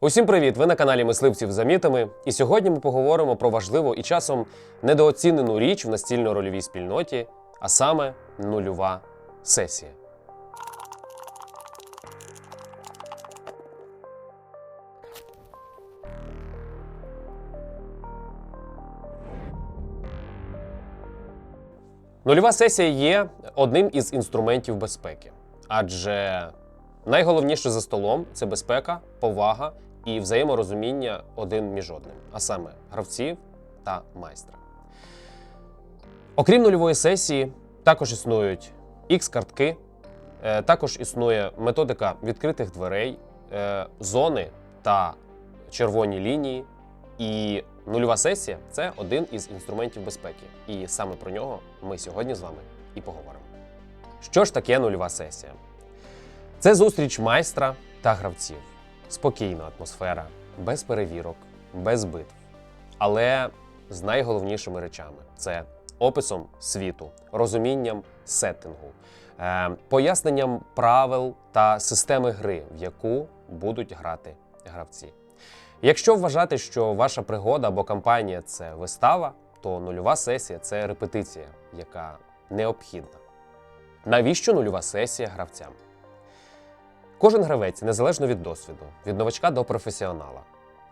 Усім привіт! Ви на каналі Мисливців за мітами. І сьогодні ми поговоримо про важливу і часом недооцінену річ в настільно-рольовій спільноті, а саме нульова сесія. Нульова сесія є одним із інструментів безпеки, адже найголовніше за столом це безпека, повага і взаєморозуміння один між одним, а саме гравців та майстра. Окрім нульової сесії, також існують X-картки, е, також існує методика відкритих дверей, е, зони та червоні лінії. І нульова сесія це один із інструментів безпеки. І саме про нього ми сьогодні з вами і поговоримо. Що ж таке нульова сесія? Це зустріч майстра та гравців. Спокійна атмосфера, без перевірок, без битв. Але з найголовнішими речами це описом світу, розумінням сеттингу, е, поясненням правил та системи гри, в яку будуть грати гравці. Якщо вважати, що ваша пригода або кампанія це вистава, то нульова сесія це репетиція, яка необхідна. Навіщо нульова сесія гравцям? Кожен гравець, незалежно від досвіду, від новачка до професіонала,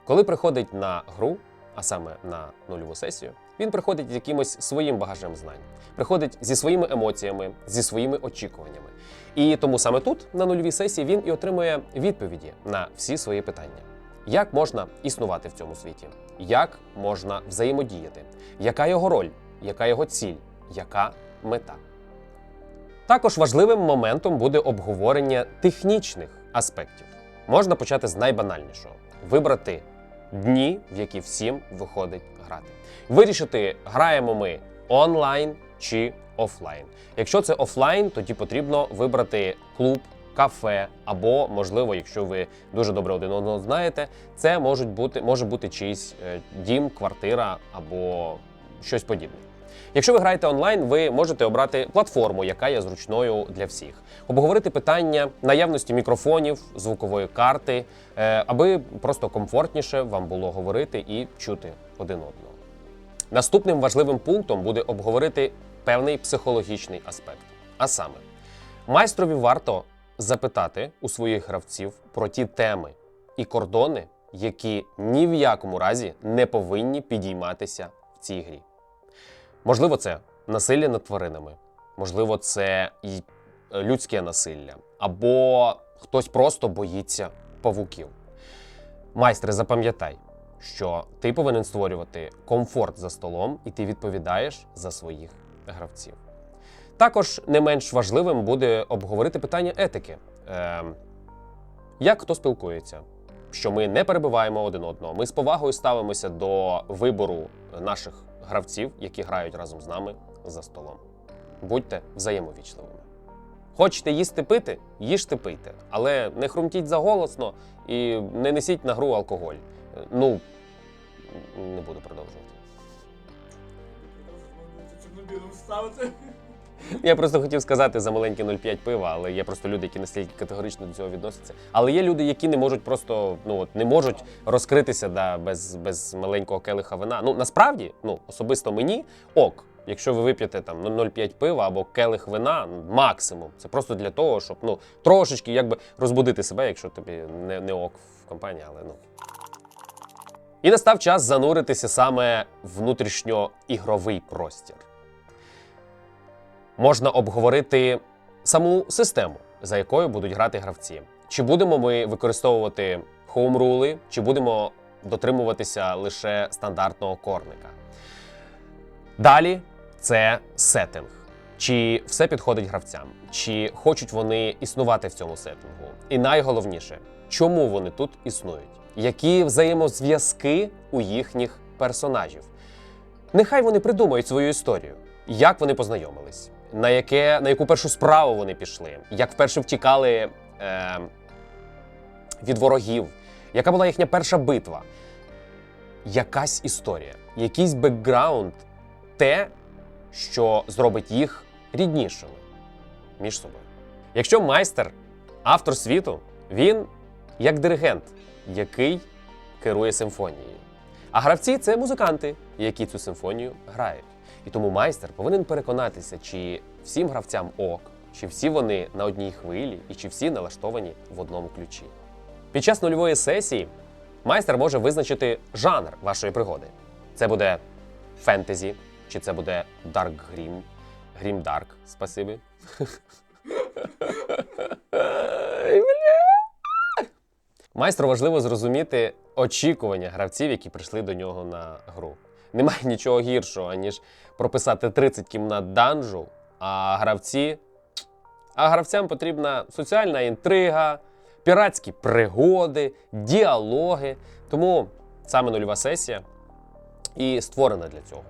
коли приходить на гру, а саме на нульову сесію, він приходить з якимось своїм багажем знань, приходить зі своїми емоціями, зі своїми очікуваннями. І тому саме тут, на нульовій сесії, він і отримує відповіді на всі свої питання. Як можна існувати в цьому світі? Як можна взаємодіяти? Яка його роль? Яка його ціль? Яка мета? Також важливим моментом буде обговорення технічних аспектів. Можна почати з найбанальнішого: вибрати дні, в які всім виходить грати. Вирішити, граємо ми онлайн чи офлайн. Якщо це офлайн, тоді потрібно вибрати клуб, кафе, або, можливо, якщо ви дуже добре один одного знаєте, це можуть бути, може бути чийсь е, дім, квартира або щось подібне. Якщо ви граєте онлайн, ви можете обрати платформу, яка є зручною для всіх, обговорити питання наявності мікрофонів, звукової карти, е, аби просто комфортніше вам було говорити і чути один одного. Наступним важливим пунктом буде обговорити певний психологічний аспект. А саме, майстрові варто запитати у своїх гравців про ті теми і кордони, які ні в якому разі не повинні підійматися в цій грі. Можливо, це насилля над тваринами, можливо, це і е, людське насилля, або хтось просто боїться павуків. Майстре, запам'ятай, що ти повинен створювати комфорт за столом, і ти відповідаєш за своїх гравців. Також не менш важливим буде обговорити питання етики. Е, як хто спілкується, що ми не перебиваємо один одного. Ми з повагою ставимося до вибору наших гравців, які грають разом з нами за столом. Будьте взаємовічливими. Хочете їсти пити, їжте пийте, але не хрумтіть заголосно і не несіть на гру алкоголь. Ну, не буду продовжувати. ставити. Я просто хотів сказати за маленьке 0,5 пива, але є просто люди, які настільки категорично до цього відносяться. Але є люди, які не можуть просто ну от не можуть розкритися да, без, без маленького келиха вина. Ну насправді, ну особисто мені ок. Якщо ви вип'єте там ну, 0,5 пива або келих вина, ну, максимум. Це просто для того, щоб ну трошечки якби розбудити себе, якщо тобі не, не ок в компанії, але ну. І настав час зануритися саме внутрішньоігровий простір можна обговорити саму систему, за якою будуть грати гравці. Чи будемо ми використовувати хоумрули, чи будемо дотримуватися лише стандартного корника. Далі це сеттинг. Чи все підходить гравцям, чи хочуть вони існувати в цьому сеттингу. І найголовніше, чому вони тут існують, які взаємозв'язки у їхніх персонажів. Нехай вони придумають свою історію, як вони познайомились, на, яке, на яку першу справу вони пішли, як вперше втікали е, від ворогів, яка була їхня перша битва. Якась історія, якийсь бекграунд, те, що зробить їх ріднішими між собою. Якщо майстер, автор світу, він як диригент, який керує симфонією. А гравці це музиканти, які цю симфонію грають. І тому майстер повинен переконатися, чи всім гравцям ок, чи всі вони на одній хвилі, і чи всі налаштовані в одному ключі. Під час нульової сесії майстер може визначити жанр вашої пригоди. Це буде фентезі, чи це буде Dark Grim, Grim Dark, спасибі. Майстру важливо зрозуміти очікування гравців, які прийшли до нього на гру. Немає нічого гіршого, аніж прописати 30 кімнат данжу, а гравці. А гравцям потрібна соціальна інтрига, піратські пригоди, діалоги. Тому саме нульова сесія і створена для цього.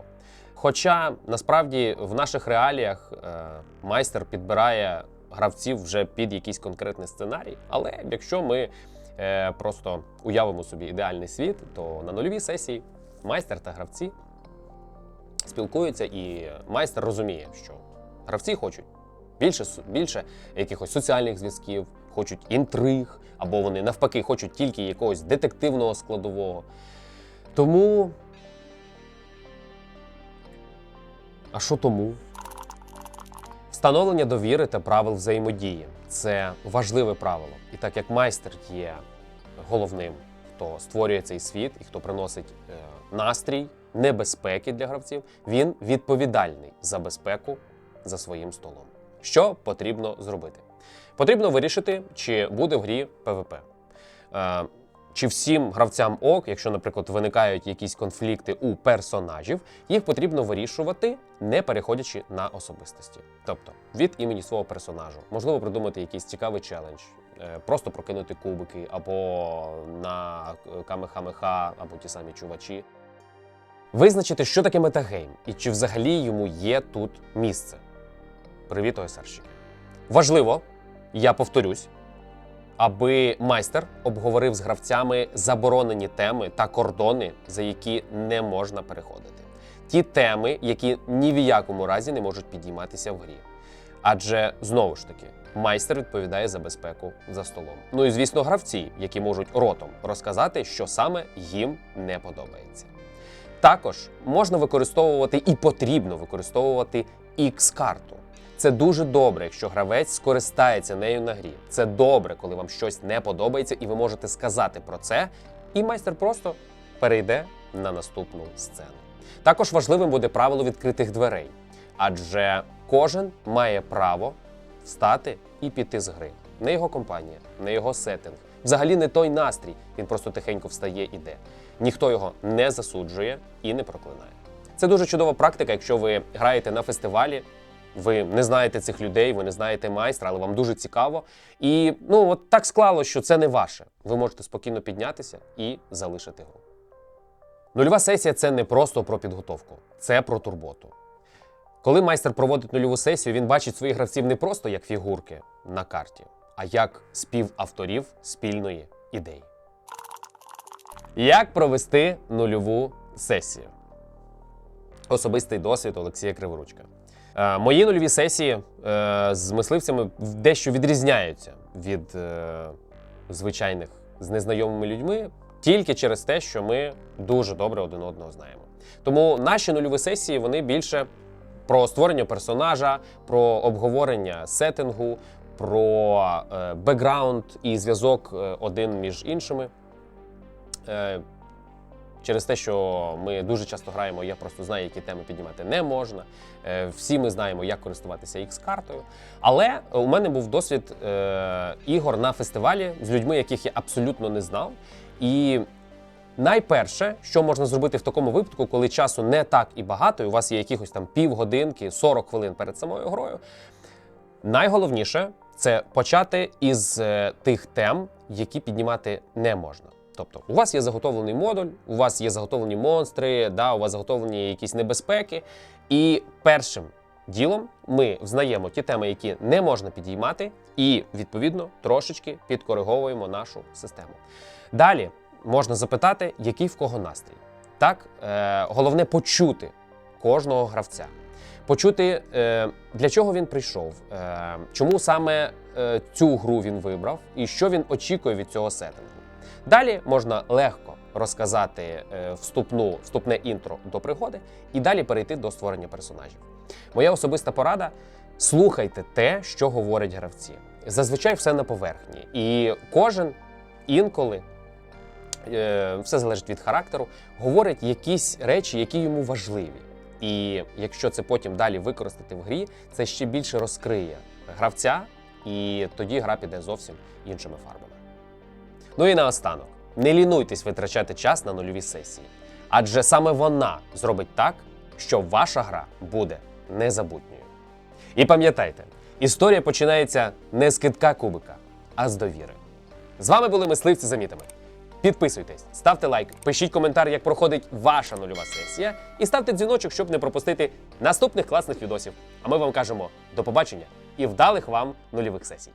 Хоча насправді в наших реаліях е, майстер підбирає гравців вже під якийсь конкретний сценарій. Але якщо ми е, просто уявимо собі ідеальний світ, то на нульовій сесії майстер та гравці спілкуються, і майстер розуміє, що гравці хочуть більше, більше якихось соціальних зв'язків, хочуть інтриг, або вони навпаки хочуть тільки якогось детективного складового. Тому. А що тому? Встановлення довіри та правил взаємодії це важливе правило. І так як майстер є головним, хто створює цей світ і хто приносить е, настрій, небезпеки для гравців, він відповідальний за безпеку за своїм столом. Що потрібно зробити? Потрібно вирішити, чи буде в грі ПВП. Е, чи всім гравцям ок, якщо, наприклад, виникають якісь конфлікти у персонажів, їх потрібно вирішувати, не переходячи на особистості. Тобто від імені свого персонажу. Можливо, придумати якийсь цікавий челендж, просто прокинути кубики, або на е, камехамеха, або ті самі чувачі. Визначити, що таке метагейм, і чи взагалі йому є тут місце. Привіт, ОСРщики. Важливо, я повторюсь, аби майстер обговорив з гравцями заборонені теми та кордони, за які не можна переходити. Ті теми, які ні в якому разі не можуть підійматися в грі. Адже знову ж таки, майстер відповідає за безпеку за столом. Ну і звісно, гравці, які можуть ротом розказати, що саме їм не подобається. Також можна використовувати і потрібно використовувати X-карту. Це дуже добре, якщо гравець скористається нею на грі. Це добре, коли вам щось не подобається, і ви можете сказати про це, і майстер просто перейде на наступну сцену. Також важливим буде правило відкритих дверей, адже кожен має право встати і піти з гри. Не його компанія, не його сеттинг. Взагалі не той настрій. Він просто тихенько встає і йде. Ніхто його не засуджує і не проклинає. Це дуже чудова практика, якщо ви граєте на фестивалі, ви не знаєте цих людей, ви не знаєте майстра, але вам дуже цікаво. І ну от так склалося, що це не ваше. Ви можете спокійно піднятися і залишити гру. Нульова сесія це не просто про підготовку, це про турботу. Коли майстер проводить нульову сесію, він бачить своїх гравців не просто як фігурки на карті, а як співавторів спільної ідеї. Як провести нульову сесію? Особистий досвід Олексія Криворучка. Е, мої нульові сесії е, з мисливцями дещо відрізняються від е, звичайних з незнайомими людьми тільки через те, що ми дуже добре один одного знаємо. Тому наші нульові сесії вони більше про створення персонажа, про обговорення сеттингу, про е, бекграунд і зв'язок е, один між іншими. Е, Через те, що ми дуже часто граємо, я просто знаю, які теми піднімати не можна. Всі ми знаємо, як користуватися X-картою. Але у мене був досвід ігор на фестивалі з людьми, яких я абсолютно не знав. І найперше, що можна зробити в такому випадку, коли часу не так і багато, і у вас є якихось там півгодинки, 40 хвилин перед самою грою. Найголовніше це почати із е, тих тем, які піднімати не можна. Тобто, у вас є заготовлений модуль, у вас є заготовлені монстри, да, у вас заготовлені якісь небезпеки. І першим ділом ми взнаємо ті теми, які не можна підіймати, і відповідно трошечки підкориговуємо нашу систему. Далі можна запитати, який в кого настрій. Так, е, головне почути кожного гравця. Почути, е, для чого він прийшов, е, чому саме е, цю гру він вибрав і що він очікує від цього сеттингу. Далі можна легко розказати е, вступну, вступне інтро до пригоди і далі перейти до створення персонажів. Моя особиста порада: слухайте те, що говорять гравці. Зазвичай все на поверхні, і кожен інколи. Е, Все залежить від характеру, говорить якісь речі, які йому важливі. І якщо це потім далі використати в грі, це ще більше розкриє гравця, і тоді гра піде зовсім іншими фарбами. Ну і наостанок, не лінуйтесь витрачати час на нульові сесії, адже саме вона зробить так, що ваша гра буде незабутньою. І пам'ятайте, історія починається не з китка кубика, а з довіри. З вами були мисливці за. Підписуйтесь, ставте лайк, пишіть коментар, як проходить ваша нульова сесія, і ставте дзвіночок, щоб не пропустити наступних класних відосів. А ми вам кажемо до побачення і вдалих вам нульових сесій.